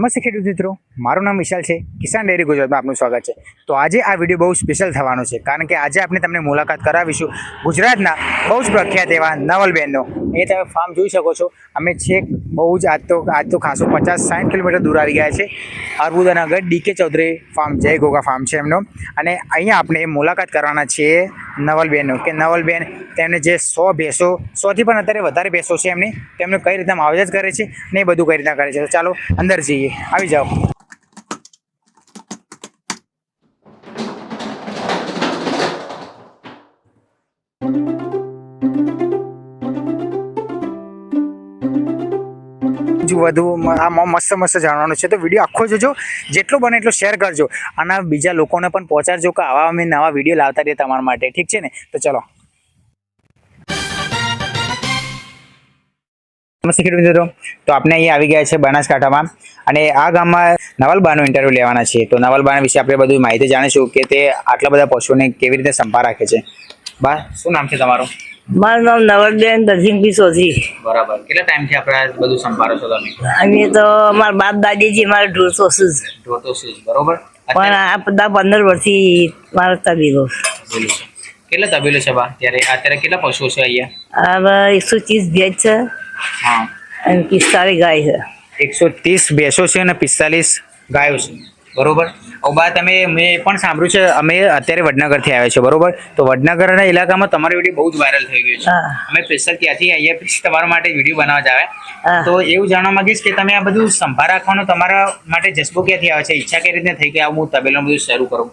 નમસ્તે ખેડૂત મિત્રો, મારું નામ વિશાલ છે, કિસાન ડેરી ગુજરાતમાં આપનું સ્વાગત છે. તો આજે આ વીડિયો બહુ સ્પેશિયલ થવાનો છે, કારણ કે આજે આપણે તમને મુલાકાત કરાવીશું ગુજરાતના બહુ જ પ્રખ્યાત એવા નવલબેનનો. એ તમે ફાર્મ જોઈ શકો છો, અમે છેક બહુ જ આજ તો આજ તો ખાસો પચાસ સાઠ કિલોમીટર દૂર આવી ગયા છે. અર્બુદાનગર ડીકે ચૌધરી ફાર્મ જય ગોગા ફાર્મ છે એમનો. અને અહીંયા આપણે મુલાકાત કરવાના છીએ નવલબેનનો કે નવલબેન તેમને જે સો ભેંસો, સોથી પણ અત્યારે વધારે ભેંસો છે એમની, તેમને કઈ રીતના માવજત કરે છે ને એ બધું કઈ રીતના કરે છે? ચાલો અંદર જઈએ. આવી જાઓ. જો વધુ આમાં મસ્ત મસ્ત જાણવાનું છે. તો વીડિયો આખો જોજો. જેટલો બને એટલો શેર કરજો. અને બીજા લોકોને પણ પહોંચાડજો કે આવા અમે નવા વીડિયો લાવતા રહીએ તમારા માટે. ઠીક છે ને? તો ચલો. નમસ્તે ખેડૂત મિત્રો. તો આપણે અહીંયા આવી ગયા છે બનાસકાંઠામાં. અને આ ગામમાં નવલબાનું ઇન્ટરવ્યૂ લેવાના છે તો નવલબાના વિશે આપણે બધું માહિતી જાણીશું કે તે આટલા બધા પશુઓને કેવી રીતે સંભાળ રાખે છે. બા, શું નામ છે તમારું? મારું નામ નવલબેન દરસિંહભાઈ સોધી બરાબર. કેટલા ટાઈમથી આપણે બધું સંભાળો છો તમે? અમે તો મારા બાપ દાદીજી મારે ઢોર સોસું ઢોર છે બરોબર. પણ આ બધા પંદર વર્ષથી મારો તબેલું કેટલા તબેલું છે બા? ત્યારે અત્યારે કેટલા પશુઓ છે અહીંયા? હવે એકસો ત્રીસ ભેજ છે. હા. અને પિસ્તાળીસ ગાય છે. એકસો ત્રીસ ભેંસો છે અને પિસ્તાલીસ ગાયો છે. બરોબર? હવે બા તમે મેં પણ સાંભળ્યું છે અમે અત્યારે વડનગરથી આવ્યા છે બરોબર? તો વડનગરના ઇલાકામાં તમારો વીડિયો બહુ જ વાયરલ થઈ ગયો છે. અમે સ્પેશિયલ ત્યાંથી અહીંયા પછી તમારા માટે વીડિયો બનાવવા જ. આવ્યા. તો એવું જાણવા માંગીશ કે તમે આ બધું સંભાળ રાખવાનો તમારા માટે જસ્બો ક્યાંથી આવે છે? ઈચ્છા કઈ રીતે થઈ કે હું તબેલો બધું શરૂ કરું?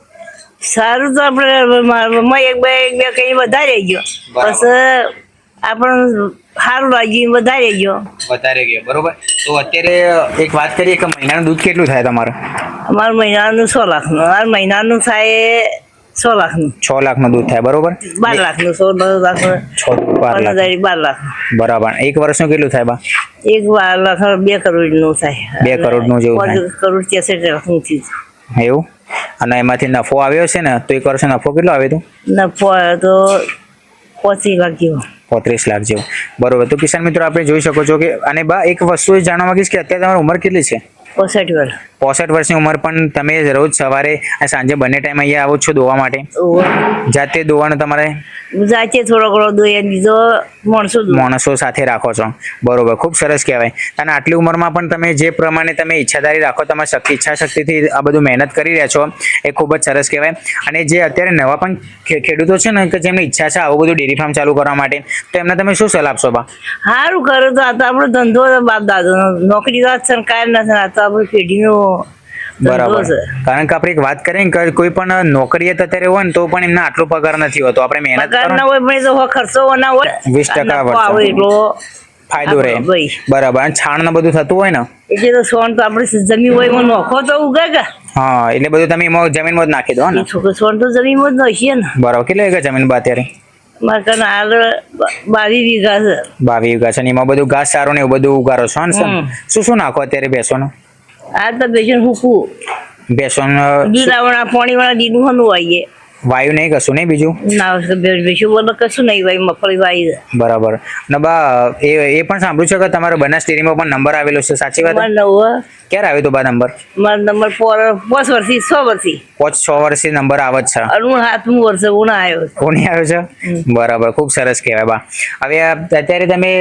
સારું તો આપણે એક બે એક બે કઈ વધારે ગયો. બરાબર. આપણને સારું લાગ્યું વધારે ગયો. વધારે ગયો બરોબર. તો અત્યારે એક વાત કરીએ કે મહિનાનું દૂધ કેટલું થાય તમારે? અમારું મહિનાનું સો લાખનું અમારું મહિનાનું થાય સો લાખનું. છ લાખનું દૂધ થાય બરોબર? બાર લાખનું સો લાખનું છ બાર લાખ. બાર લાખ. બરાબર. એક વર્ષનું કેટલું થાય બા? એક લાખ બે કરોડનું થાય. બે કરોડનું જેવું કરોડ ત્રેસઠ લાખનું થયું. એવું? અને એમાંથી નફો આવ્યો છે ને તો એક વર્ષે નફો કેટલો આવ્યો હતો નફો આવ્યો તો લાખ જેવો પોત્રીસ લાખ જેવો. બરોબર. તો કિસાન મિત્રો, આપણે જોઈ શકો છો કે અને બા એક વસ્તુ એ જાણવા માંગીશ કે અત્યારે તમારી ઉંમર કેટલી છે? પોસઠ વર્ષ. પોસઠ વર્ષની ઉંમર પણ તમે રોજ સવારે સાંજે બંને ટાઈમ અહીંયા આવો છો દોવા માટે? જાતે દોવાનું તમારે? જાતે થોડો ઘણો દોઈ બીજો માણસો માણસો સાથે રાખો છો. બરોબર ખૂબ સરસ કહેવાય. અને આટલી ઉંમરમાં પણ તમે જે પ્રમાણે તમે ઈચ્છાધારી રાખો તમારી શક્તિ ઈચ્છા શક્તિથી આ બધું મહેનત કરી રહ્યા છો એ ખૂબ જ સરસ કહેવાય. અને જે અત્યારે નવા પણ ખેડૂતો છે ને કે જેમની ઈચ્છા છે આવું બધું ડેરી ફાર્મ ચાલુ કરવા માટે તો એમને તમે શું સલાહ આપશો બા? સારું કરો તો આ તો આપણો ધંધો બાપ દાદો નોકરી તો સરકાર નથી આ તો આપણી પેઢીનો બરાબર. કારણ કે આપણે એક વાત કરીએ કે કોઈ પણ નોકરીએ અત્યારે હોય ને તો પણ એમને આટલો પગાર નથી હોતો. આપણે મહેનત પગાર કરો ના. ને, હોય પણ ખર્ચો ના હોય. 20% એટલો ફાયદો રહે. બરાબર. છાણ ને બધું થતું હોય ને. એટલે તો સોન તો આપણે જમીન હોય એમાં નોખો તો ઉગે કે હા એટલે બધું તમે એમાં જમીનમાં જ નાખી દો ને. છોકરો સોન તો જમીનમાં જ નાખીએ ને. બરાબર. કેટલી વીઘા જમીન બા અત્યારે? મકાન હાલ બ- વીઘા છે. બાવી વીઘા છે. ને એમાં બધું ઘાસ સારું ને એવું બધું ઉગારો છો ને શું શું નાખો અત્યારે ભેંસોનું? આ તો બેસન હુકું ભેંસોનું ગીરાવાળા પાણીવાળા દીનું હનું આવીએ વાયુ નહીં કશું નહીં બીજું? ના બેસું બોલો કશું નહીં ભાઈ મગફળી વાયુ બરાબર. ને બા એ એ પણ સાંભળ્યું છે કે તમારો બનાસ ડેરીમાં પણ નંબર આવેલો છે સાચી વાત? નવો. ક્યારે આવ્યો તો બા નંબર? મારો નંબર પાંચ વર્ષથી છ વર્ષથી. પાંચ છ વર્ષથી નંબર આવે જ છે. અરુણ સાતમું વર્ષે હું આવ્યો હું આવ્યો છે? બરાબર ખૂબ સરસ કહેવાય બા. હવે અત્યારે તમે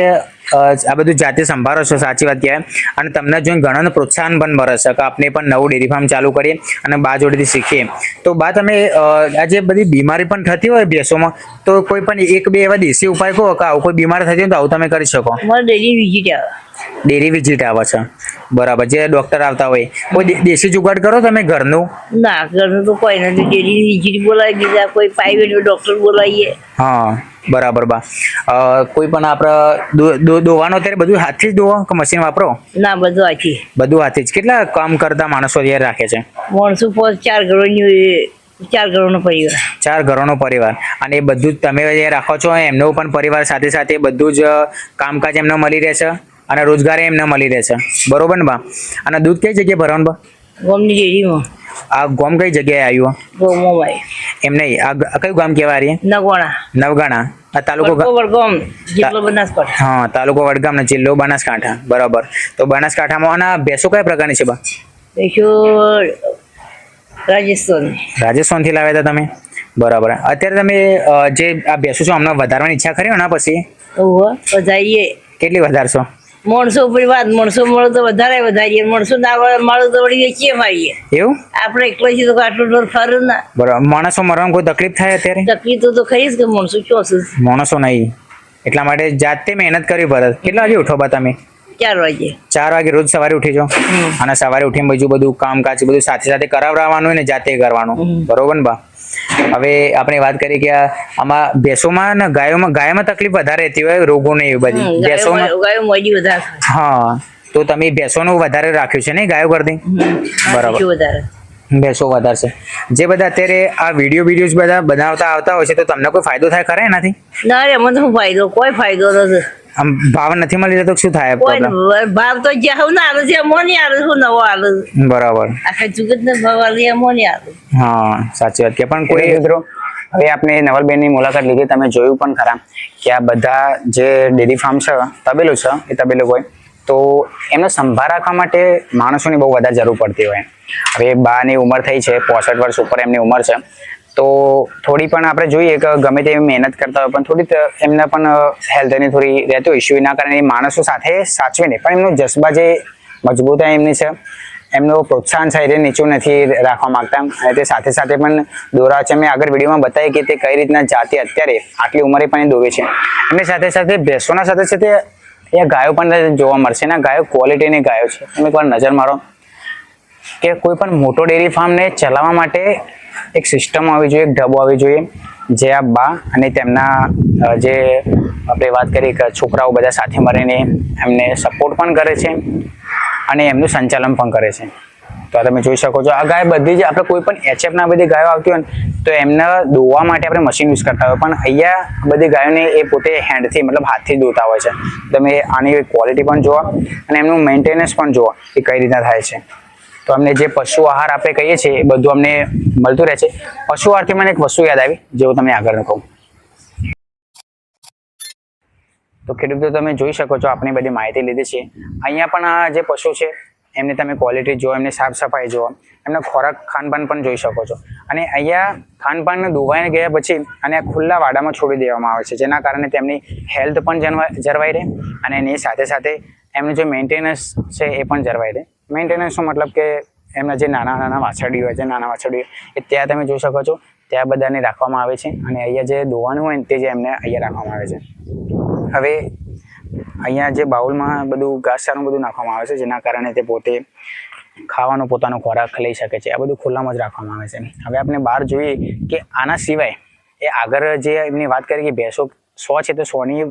આ બધું જાતે સંભાળો છો સાચી વાત કહેવાય. અને તમને જોઈને ઘણાને પ્રોત્સાહન પણ મળે છે કે આપણે પણ નવું ડેરી ફાર્મ ચાલુ કરીએ અને બા જોડેથી શીખીએ. તો બા તમે આજે આ જે બધી બીમારી પણ થતી હોય ભેંસોમાં તો કોઈ પણ એક બે એવા દેશી ઉપાય કહો કે આવું કોઈ બીમારી થતી હોય તો આવું તમે કરી શકો. ડેરી વિઝિટ આવે. ડેરી વિઝિટ આવે છે. બરાબર જે ડોક્ટર આવતા હોય. કોઈ દેશી જુગાડ કરો તમે ઘરનું? ના ઘરનું તો કોઈ નથી. ડેરી વિઝિટ બોલાવી દીધા કોઈ પ્રાઇવેટ ડોક્ટર બોલાવીએ. હા. બરાબર બા. કોઈ પણ આપણે દોવાનો અત્યારે બધું હાથથી જ દોવો કે મશીન વાપરો? ના બધું હાથી બધું હાથથી જ. કેટલા કામ કરતા માણસો અત્યારે રાખે છે? માણસો પોત ચાર કરોડની ચાર કરોડનો પરિવાર. ચાર ઘરોનો પરિવાર. અને એ બધું જ તમે જે રાખો છો એમનો પણ પરિવાર સાથે સાથે બધું જ કામકાજ એમને મળી રહેશે અને રોજગાર એમને મળી રહેશે. બરોબર ને બા? અને દૂધ કઈ જગ્યાએ ભરવાનું બા? ગોમની ડેરીમાં. આ ગામ કઈ જગ્યાએ આવ્યું? ગોમોભાઈ એમ નહીં આ કયું ગામ કહેવાય આ નવગણા નવગણા. આ તાલુકો વડગામ બનાસકાંઠા. હા તાલુકો વડગામ ને જિલ્લો બનાસકાંઠા. બરાબર. તો બનાસકાંઠામાં આના ભેંસો કયા પ્રકારની છે બા? પૈસો રાજસ્થાન રાજસ્થાનથી લાવ્યા હતા તમે? બરાબર. અત્યારે તમે જે આ ભેંસો છો હમણાં વધારવાની ઈચ્છા ખરી એના પછી? કેટલી વધારશો? માણસો પરિવાર માણસો મળે તો વધારે વધારીએ માણસો ના મળે તો વળી વેચીએ મારીએ એવું? આપણે એકલો છીએ તો આટલું ઢોર ફરું ના. બરાબર. માણસો મરવામાં કોઈ તકલીફ થાય અત્યારે? તકલીફ તો ખરી જ કે માણસો ચોસું માણસો નહીં. એટલા માટે જાતે મહેનત કરવી પડે. કેટલા વાગે ઉઠો બા તમે? ચાર વાગે. ચાર વાગે રોજ સવારે ઉઠી જાઓ. અને સવારે ઉઠીને બીજું બધું કામકાજ બધું સાથે સાથે કરાવવાનું ને જાતે કરવાનું. બરોબર ને બા? હવે આપણે વાત કરી કે આમાં ભેંસોમાં ને ગાયોમાં ગાયમાં તકલીફ વધારે રહેતી હોય રોગો ને એવી બધી. ભેંસોમાં ગાયો મોડી વધારે હા તો તમે ભેંસોનું વધારે રાખ્યું છે ને ગાયો કરતી? બરાબર. ભેંસો વધારે. છે જે બધા અત્યારે આ વીડિયો વીડિયો બધા બનાવતા આવતા હોય છે તો તમને કોઈ ફાયદો થાય ખરા એનાથી? ના રે મને શું ફાયદો કોઈ ફાયદો નથી. આમ ભાવ નથી મળી રહેતો શું થાય ભાવ તો જ્યાં હું ના આવે છે મોની આવે શું નવો આવે બરાબર. આખા જુગત ને ભાવ આવે મોની આવે હા સાચી વાત. કે પણ કોઈ મિત્રો હવે આપણે નવલબેનની મુલાકાત લીધી તમે જોયું પણ ખરા કે આ બધા જે ડેરી ફાર્મ છે તબેલું છે એ તબેલું હોય તો એમને સંભાળ રાખવા માટે માણસોની બહુ વધારે જરૂર પડતી હોય. હવે બાની ઉંમર થઈ છે પોસઠ વર્ષ ઉપર એમની ઉંમર છે. તો થોડી પણ આપણે જોઈએ કે ગમે તે મહેનત કરતા હોય, પણ થોડી એમને પણ હેલ્થની થોડી રહેતો ઇસ્યુ ના કારણે માણસો સાથે સાચવીને પણ એમનું જજ્બા જે મજબૂતાઈ એમની છે, એમનું પ્રોત્સાહન છે એ નીચું નથી રાખવા માંગતા અને તે સાથે સાથે પણ દોરા છે, મેં આગળ વિડીયોમાં બતાવી કે તે કઈ રીતના જાતે અત્યારે આટલી ઉંમરે પણ દોરે છે. એમની સાથે સાથે ભેંસોના સાથે સાથે એ ગાયો પણ જોવા મળશે. ને ગાયો ક્વોલિટીની ગાયો છે. તમે એકવાર નજર મારો કે કોઈ પણ મોટો ડેરી ફાર્મને ચલાવવા માટે એક સિસ્ટમ આવી જોઈએ, એક ઢબો આવી જોઈએ, જે આ બા અને તેમના જે આપણે વાત કરી કે છોકરાઓ બધા સાથે મળીને એમને સપોર્ટ પણ કરે છે અને એમનું સંચાલન પણ કરે છે. તો તમે જોઈ શકો છો, આ ગાય બધી જ આપણે કોઈ પણ એચએફના બધી ગાયો આવતી હોય તો એમને દોવા માટે આપણે મશીન યુઝ કરતા હોય. પણ અહીંયા બધી ગાયોને એ પોતે હેન્ડથી મતલબ હાથથી દોતા હોય છે. તમે આની ક્વોલિટી પણ જોવા અને એમનું મેન્ટેનન્સ પણ જોવા એ કઈ રીતના થાય છે. તો અમને જે પશુ આહાર આપણે કહીએ છીએ, એ બધું અમને મળતું રહે છે. પશુ આહારથી મને એક વસ્તુ યાદ આવી જે હું તમને આગળ કહું. તો ખેડૂતો તમે જોઈ શકો છો, આપણી બધી માહિતી લીધી છે. અહીંયા પણ આ જે પશુ છે, એમને તમે ક્વોલિટી જુઓ, એમની સાફ સફાઈ જુઓ. એમનો ખોરાક ખાનપાન પણ જોઈ શકો છો. અને અહીંયા ખાનપાન ધોવાઈને ગયા પછી અને ખુલ્લા વાડામાં છોડી દેવામાં આવે છે, જેના કારણે તેમની હેલ્થ પણ જળવા- જળવાઈ રહે અને એની સાથે સાથે એમનું જે મેન્ટેનન્સ છે, એ પણ જળવાઈ રહે. મેન્ટેનન્સનો મતલબ કે એમના જે નાના નાના વાછરડી હોય છે, નાના વાછરડી એ ત્યાં તમે જોઈ શકો છો. ત્યાં બધાને રાખવામાં આવે છે અને અહીંયા જે દોવાનું હોય તે જે એમને અહીંયા રાખવામાં આવે છે. હવે અહીંયા જે બાઉલમાં બધું ઘાસચારું બધું નાખવામાં આવે છે, જેના કારણે તે પોતે ખાવાનો પોતાનો ખોરાક લઈ શકે છે. આ બધું ખુલ્લામાં જ રાખવામાં આવે છે. હવે આપણે બહાર જોઈએ કે આના સિવાય એ આગળ જે એમની વાત કરી કે ભેંસો સો છે તો સોની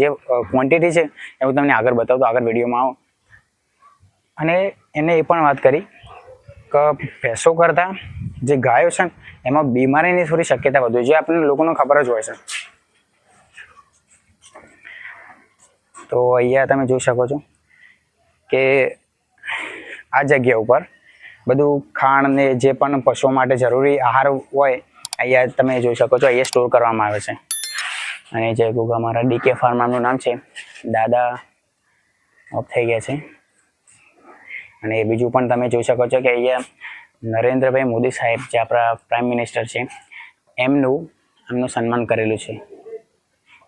જે ક્વોન્ટિટી છે, એ હું તમને આગળ બતાવું તો આગળ વિડીયોમાં આવો. અને એને એ પણ વાત કરી કે ભેંસો કરતાં જે ગાયો છે ને, એમાં બીમારીની થોડી શક્યતા વધુ જે આપણને લોકોને ખબર જ હોય છે. તો અહીંયા તમે જોઈ શકો છો કે આ જગ્યા ઉપર બધું ખાણ ને જે પણ પશુઓ માટે જરૂરી આહાર હોય, અહીંયા તમે જોઈ શકો છો, અહીંયા સ્ટોર કરવામાં આવે છે. અને જે ગુગા મારા ડીકે ફાર્માનું નામ છે, દાદા ઓફ થઈ ગયા છે. અને બીજું પણ તમે જોઈ શકો છો કે અહીંયા નરેન્દ્રભાઈ મોદી સાહેબ જે આપણા પ્રાઇમ મિનિસ્ટર છે, એમનું એમનું સન્માન કરેલું છે,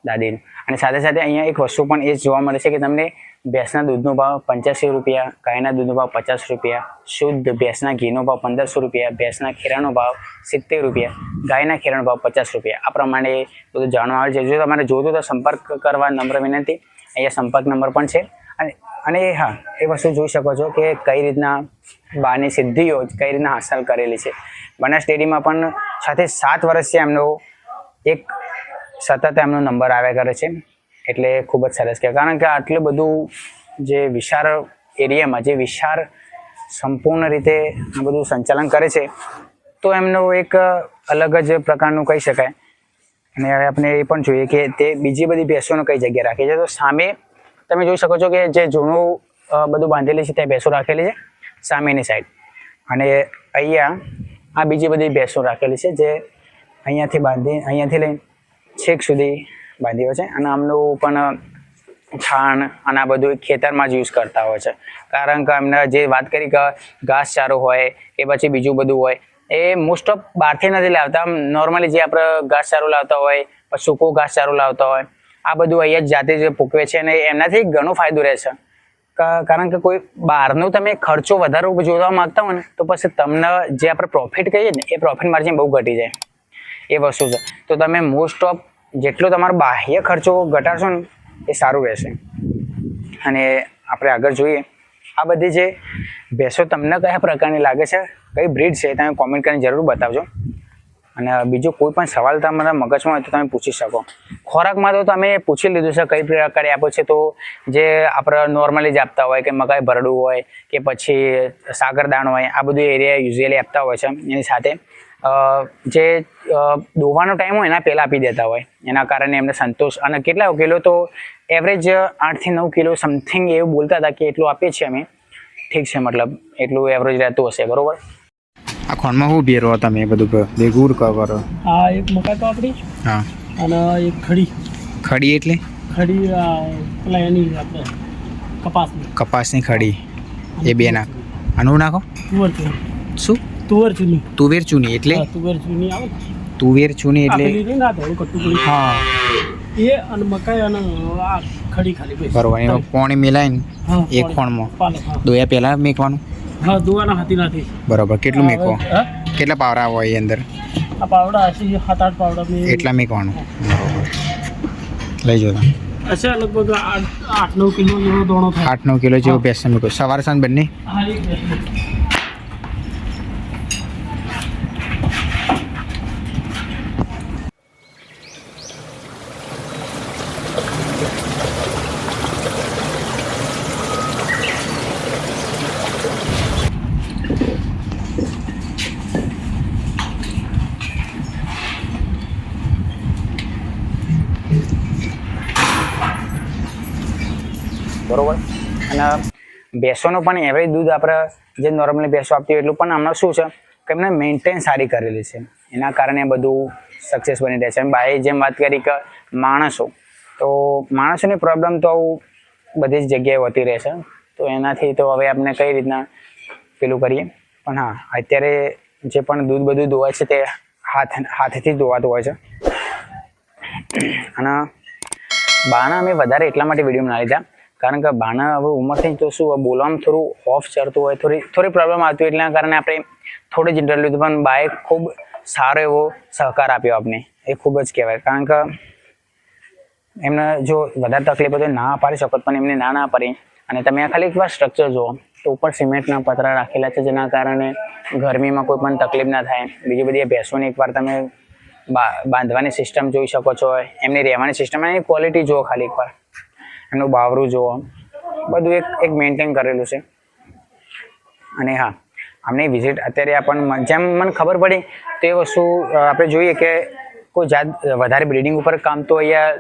દાદીનું. અને સાથે સાથે અહીંયા એક વસ્તુ પણ એ જોવા મળે છે કે તમને ભેંસના દૂધનો ભાવ પંચ્યાસી રૂપિયા, ગાયના દૂધનો ભાવ પચાસ રૂપિયા, શુદ્ધ ભેંસના ઘીનો ભાવ પંદરસો રૂપિયા, ભેંસના ખીરાનો ભાવ સિત્તેર રૂપિયા, ગાયના ખીરાનો ભાવ પચાસ રૂપિયા. આ પ્રમાણે બધું જાણવા આવે છે. જો તમારે જોતું તો સંપર્ક કરવા નમ્ર વિનંતી. અહીંયા સંપર્ક નંબર પણ છે. અને અને હા, એ વસ્તુ જોઈ શકો છો કે કઈ રીતના બાની સિદ્ધિઓ કઈ રીતના હાંસલ કરેલી છે. બનાસ ડેરીમાં પણ સાથે સાત વર્ષથી એમનો એક સતત એમનો નંબર આવ્યા કરે છે. એટલે ખૂબ જ સરસ કહેવાય. કારણ કે આટલું બધું જે વિશાળ એરિયામાં, જે વિશાળ સંપૂર્ણ રીતે બધું સંચાલન કરે છે, તો એમનું એક અલગ જ પ્રકારનું કહી શકાય. અને હવે આપણે એ પણ જોઈએ કે તે બીજી બધી ભેંસોને કઈ જગ્યાએ રાખી છે. તો સામે તમે જોઈ શકો છો કે જે જૂનું બધું બાંધેલી છે, ત્યાં ભેંસો રાખેલી છે સામેની સાઈડ અને અહીંયા આ બીજી બધી ભેંસો રાખેલી છે જે અહીંયાથી બાંધી, અહીંયાથી લઈને છેક સુધી બાંધી હોય છે. અને આમનું પણ છાણ અને આ બધું ખેતરમાં જ યુઝ કરતા હોય છે. કારણ કે એમને જે વાત કરી કે ઘાસચારો હોય કે પછી બીજું બધું હોય એ મોસ્ટ ઓફ બહારથી નથી લાવતા. નોર્મલી જે આપણે ઘાસચારો લાવતા હોય, પછી સૂકો ઘાસચારો લાવતા હોય, આ બધું અહીંયા જ જાતે જ પૂકવે છે અને એનાથી ઘણો ફાયદો રહે છે. કારણ કે કોઈ બહારનો તમે ખર્ચો વધારે જોવા માંગતા હોય ને, તો પછી તમને જે આપણે પ્રોફિટ કહીએ ને, એ પ્રોફિટ માર્જિન બહુ ઘટી જાય. એ વસ્તુ છે. તો તમે મોસ્ટ ઓફ જેટલો તમારો બાહ્ય ખર્ચો ઘટાડશો ને, એ સારું રહેશે. અને આપણે આગળ જોઈએ. આ બધી જે ભેંસો તમને કયા પ્રકારની લાગે છે? કઈ બ્રીડ છે તમે કોમેન્ટ કરીને જરૂર બતાવજો. અને બીજો કોઈ પણ સવાલ તમારા મગજમાં હોય તો તમે પૂછી શકો. ખોરાકમાં તો તમે પૂછી લીધું છે કઈ પ્રકારે આપો છે તો જે આપણે નોર્મલી જ આપતા હોય કે મકાઈ ભરડું હોય કે પછી સાગરદાણ હોય, આ બધું એરિયા યુઝ્યુઅલી આપતા હોય છે એની સાથે. જે દોવાનો ટાઈમ હોય એના પહેલાં આપી દેતા હોય. એના કારણે એમને સંતોષ. અને કેટલા કિલો તો એવરેજ આઠથી નવ કિલો સમથિંગ એવું બોલતા હતા કે એટલું આપીએ છીએ અમે. ઠીક છે, મતલબ એટલું એવરેજ રહેતું હશે, બરોબર? આ ખોણમાં શું ભેરો તમે બધું ભેગું કરો આ એક મકાઈ પાપડી હા. અને એક ખડી. ખડી એટલે? ખડી પેલા એની આપણે કપાસની. કપાસની ખડી એ બે નાખ આનું નાખો? તુવર ચૂની શું? તુવર ચૂની તુવેર ચૂની એટલે? તુવેર ચૂની આવે તુવેર ચૂની એટલે? હા. એ અને મકાઈ અને આ ખડી ખાલી બરોબર એમાં પોણી મિલાઈને એક. ખોણમાં. દોયા પહેલા મેકવાનું? હા દુવાના હાથી નથી બરોબર. કેટલું મેકો? કેટલા પાવડા હોય એ અંદર? આ પાવડા હશે સાત આઠ પાવડા મેં એટલા મેકવાનું. લઈ જાઓ અચ્છા લગભગ આઠ આઠ નવ કિલો જેવો દોણો થાય. આઠ નવ કિલો જેવો બેસન મેકો. સવારે સાંજ બંને? હા એક બરોબર? અને ભેંસોનું પણ એવરેજ દૂધ આપણે જે નોર્મલી ભેંસો આપતી હોય એટલું, પણ હમણાં શું છે કે એમને મેન્ટેન સારી કરેલી છે. એના કારણે બધું સક્સેસ બની રહે છે. બાએ જેમ વાત કરી કે માણસો, તો માણસોની પ્રોબ્લેમ તો બધી જ જગ્યાએ હોતી રહે છે. તો એનાથી તો હવે આપણે કઈ રીતના પેલું કરીએ? પણ હા, અત્યારે જે પણ દૂધ બધું ધોવાય છે તે હાથ, હાથથી ધોવાતું હોય છે. અને બાણા અમે વધારે એટલા માટે વીડિયો ના લીધા કારણ કે બાના હવે ઉંમર થઈ તો શું બોલવામાં થોડું ઓફ ચડતું હોય, થોડી થોડી પ્રોબ્લેમ આવતી હોય, એટલા કારણે આપણે થોડી જ ઇન્ટરવ્યુ લીધું પણ બાએ ખૂબ સારો એવો સહકાર આપ્યો આપને, એ ખૂબ જ કહેવાય. કારણ કે એમને જો વધારે તકલીફ હોય તો ના પાડી શકો પણ એમને ના ના પાડી. અને તમે આ ખાલી એકવાર સ્ટ્રક્ચર જુઓ, તો ઉપર સિમેન્ટના પતરા રાખેલા છે, જેના કારણે ગરમીમાં કોઈ પણ તકલીફ ના થાય. બીજી બધી ભેંસોની એકવાર તમે બાંધવાની સિસ્ટમ જોઈ શકો છો. એમની રહેવાની સિસ્ટમ એની ક્વોલિટી જુઓ ખાલી એકવાર એમનું બાવરું જુઓ બધું એક એક મેન્ટેન કરેલું છે. અને હા અમને વિઝિટ અત્યારે આપણને જેમ મને ખબર પડી, તે વસ્તુ આપણે જોઈએ કે કોઈ જાત વધારે બ્રિડિંગ ઉપર કામ તો અહીંયા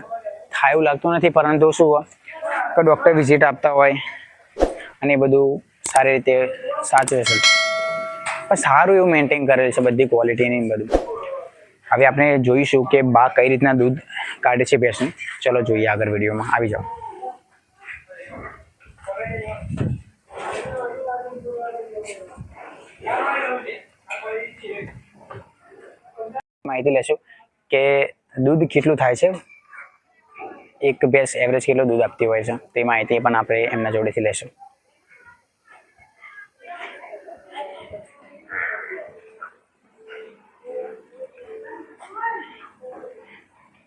થાય એવું લાગતું નથી, પરંતુ શું કે ડૉક્ટર વિઝિટ આપતા હોય અને એ બધું સારી રીતે સાચવે છે. પણ સારું એવું મેન્ટેન કરેલું છે બધી ક્વોલિટીની બધું. હવે આપણે જોઈશું કે બા કઈ રીતના દૂધ કાઢે છે ભેંસનું ચલો જોઈએ આગળ વિડીયોમાં આવી જાઓ. માહિતી લેશું કે દૂધ કેટલું થાય છે? એક ભેંસ એવરેજ કેટલું દૂધ આપતી હોય છે? તે માહિતી પણ આપણે એમના જોડેથી લેશું.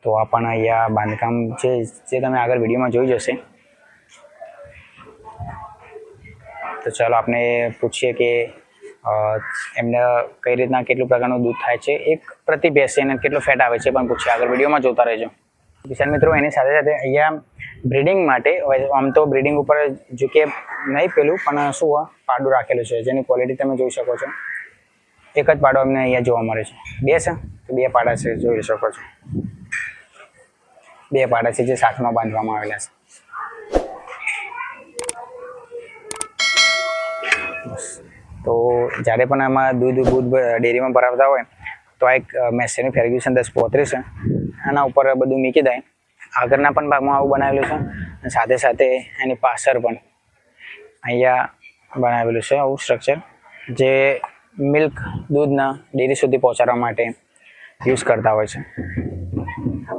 તો આ પણ અહીંયા બાંધકામ છે, જે તમે આગળ વિડીયોમાં જોઈ જશે. તો ચાલો આપણે પૂછીએ કે એમને કઈ રીતના કેટલું પ્રકારનું દૂધ થાય છે, એક પ્રતિ ભેંસ એને કેટલો ફેટ આવે છે પણ પૂછીએ. આગળ વિડીયોમાં જોતા રહેજો. કિસાન મિત્રો, એની સાથે સાથે અહીંયા બ્રિડિંગ માટે, આમ તો બ્રિડિંગ ઉપર જો કે નહીં પેલું, પણ શું પાડું રાખેલું છે, જેની ક્વોલિટી તમે જોઈ શકો છો. એક જ પાડો અમને અહીંયા જોવા મળે છે. બે છે તો બે પાડા છે જોઈ શકો છો. બે પાડા છે જે સાથમાં બાંધવામાં આવેલા છે. તો જ્યારે પણ આમાં દૂધ દૂધ ડેરીમાં ભરાવતા હોય, તો આ એક મેસેની ફેર્ગ્યુસન દસ પોત્રીસ છે. આના ઉપર બધું મૂકી દે. આગળના પણ ભાગમાં આવું બનાવેલું છે. અને સાથે સાથે એની પાછળ પણ અહીંયા બનાવેલું છે આવું સ્ટ્રક્ચર જે મિલ્ક દૂધના ડેરી સુધી પહોંચાડવા માટે યુઝ કરતા હોય છે.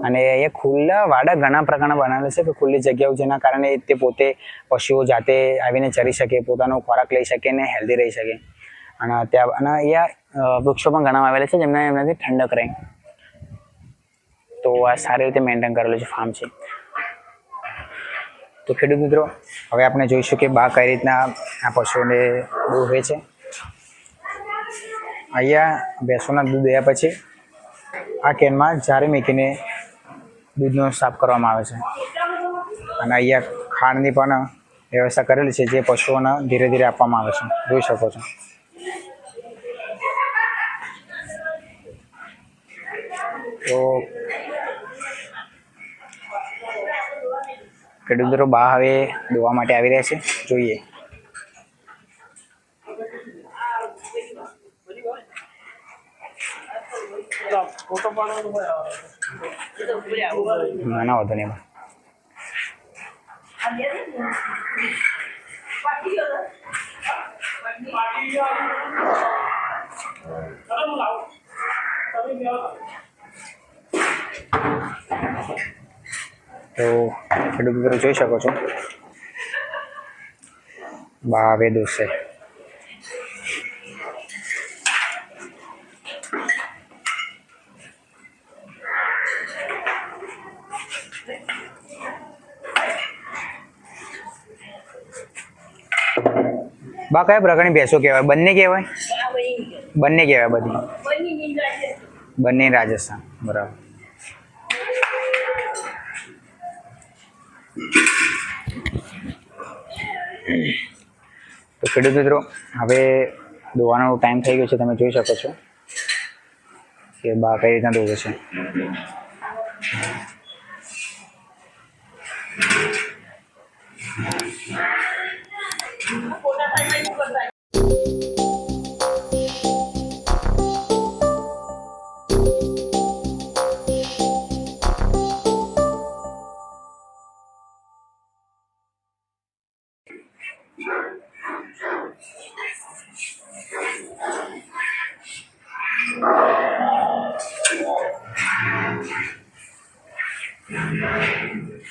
અને અહીંયા ખુલ્લા વાડા ઘણા પ્રકારના બનાવેલા છે કે ખુલ્લી જગ્યાઓ જેના કારણે તે પોતે પશુઓ જાતે આવીને ચરી શકે, પોતાનો ખોરાક લઈ શકે ને હેલ્ધી રહી શકે. અને ત્યાં, અને અહીંયા વૃક્ષો પણ ઘણા આવેલા છે જેમને એમનાથી ઠંડક રહે. તો આ સારી રીતે મેન્ટેન કરેલું છે ફાર્મ છે. તો ખેડૂત મિત્રો, હવે આપણે જોઈશું કે બા કઈ રીતના આ પશુઓને દૂધ છે. અહીંયા ભેંસોના દૂધ દયા પછી આ કેનમાં જારી મૂકીને દૂધનો સાફ કરવામાં આવે છે. અને અહીંયા ખાંડની પણ વ્યવસ્થા કરેલી છે, જે પશુઓને ધીરે ધીરે આપવામાં આવે છે. જોઈ શકો છો. તો ખેડૂત બા હવે દોવા માટે આવી રહ્યા છે. જોઈએ. ફોટો પાડવાનો હોય ના ના વાંધો નહીં તો ખેડૂત મિત્રો જોઈ શકો છો. બા હવે દોશે બા, કયા પ્રકારની ભેંસો કહેવાય? બંને કહેવાય? બંને કહેવાય બધી. બંને રાજસ્થાન, બરાબર. તો ખેડૂત મિત્રો, હવે દોવાનો ટાઈમ થઈ ગયો છે, તમે જોઈ શકો છો કે બા કઈ રીતના દોવે છે. thank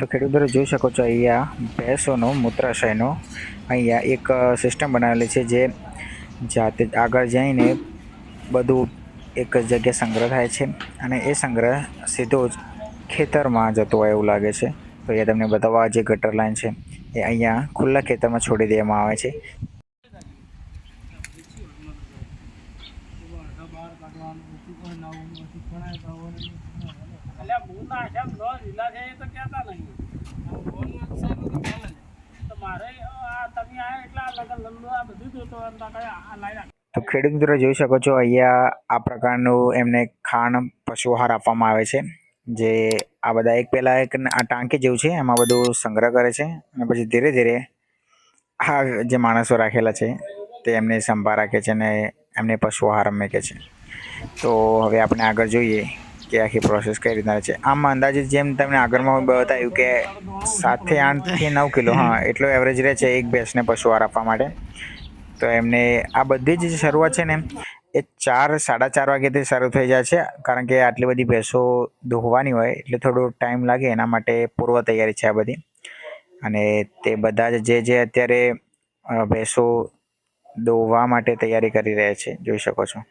એક ખેડૂત જોઈ શકો છો, અહીંયા ભેંસોનો, મૂત્રાશયનો અહીંયા એક સિસ્ટમ બનાવેલી છે જે જાતે આગળ જઈને બધું એક જ જગ્યાએ સંગ્રહ થાય છે અને એ સંગ્રહ સીધો જ ખેતરમાં જતો હોય એવું લાગે છે. તો અહીંયા તમને બતાવવા જે ગટર લાઈન છે, એ અહીંયા ખુલ્લા ખેતરમાં છોડી દેવામાં આવે છે. બહાર ઓછું કોઈ નાવું ઓછું ખણાય ખાવાનું અલ્યા હું ના છે નો લીલા છે એ તો કહેતા નહીં આ ફોનમાં જ છે બધું ચાલે છે. તો મારે આ તમે આયા એટલે આ લગન લંડો આ બધું જોતો હોય ને કઈ આ લાઈ તો ખેડૂત મિત્રો જોઈ શકો છો, અહીંયા આ પ્રકારનું એમને ખાણ પશુ આહાર આપવામાં આવે છે. જે આ બધા એક પહેલાં એક આ ટાંકી જેવું છે, એમાં બધું સંગ્રહ કરે છે અને પછી ધીરે ધીરે આ જે માણસો રાખેલા છે, તે એમને સંભાળ રાખે છે અને એમને પશુ આહાર મૂકે છે. તો હવે આપણે આગળ જોઈએ કે આખી પ્રોસેસ કઈ રીતના છે. આમ અંદાજે જેમ તમને આગળમાં બતાવ્યું કે સાતથી આઠથી નવ કિલો, હા, એટલો એવરેજ રહે છે એક ભેંસને પશુ આહાર આપવા માટે. તો એમને આ બધી જ શરૂઆત છે ને, એ ચાર, સાડા ચાર વાગ્યાથી શરૂ થઈ જાય છે. કારણ કે આટલી બધી ભેંસો દોહવાની હોય, એટલે થોડો ટાઈમ લાગે, એના માટે પૂર્વ તૈયારી છે આ બધી. અને તે બધા જ જે જે અત્યારે ભેંસો દોવા માટે તૈયારી કરી રહ્યા છે, જોઈ શકો છો.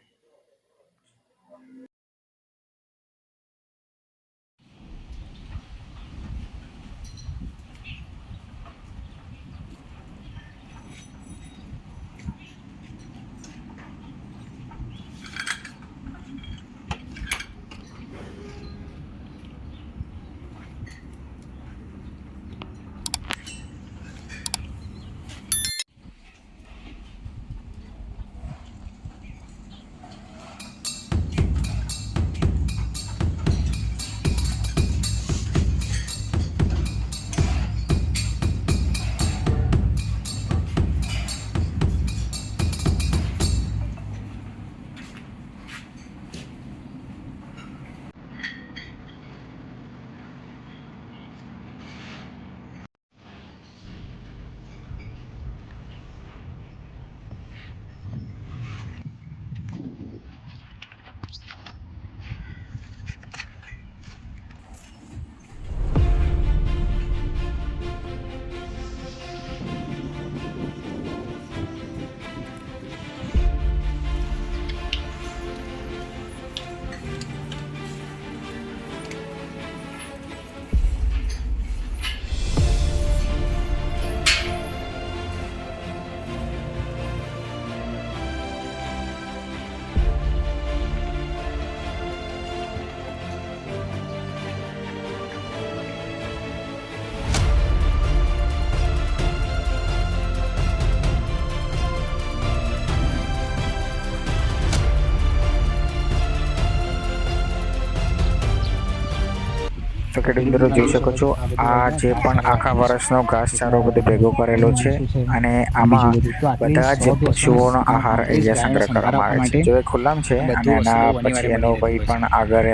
તો ખેડૂત મિત્રો જોઈ શકો છો. આ જે પણ આખા વર્ષનો ઘાસચારો બધો ભેગો કરેલો છે અને આમાં બધા જ પશુઓનો આહાર અહીંયા સંગ્રહ કરવામાં આવે છે. જો એ ખુલ્લામ છે અને એના પછી એનો કોઈ પણ આગળ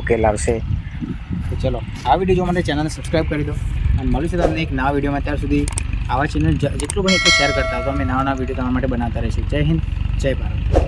ઉકેલ આવશે. તો ચલો આ વીડિયો જો મને ચેનલને સબસ્ક્રાઈબ કરી દો. અને મળીશું તમને એક નવા વિડીયોમાં ત્યાર સુધી. આવા ચેનલ જેટલું બને એટલું શેર કરતા તો અમે નવા નવા વીડિયો તમારા માટે બનાવતા રહીશું. જય હિન્દ જય ભારત.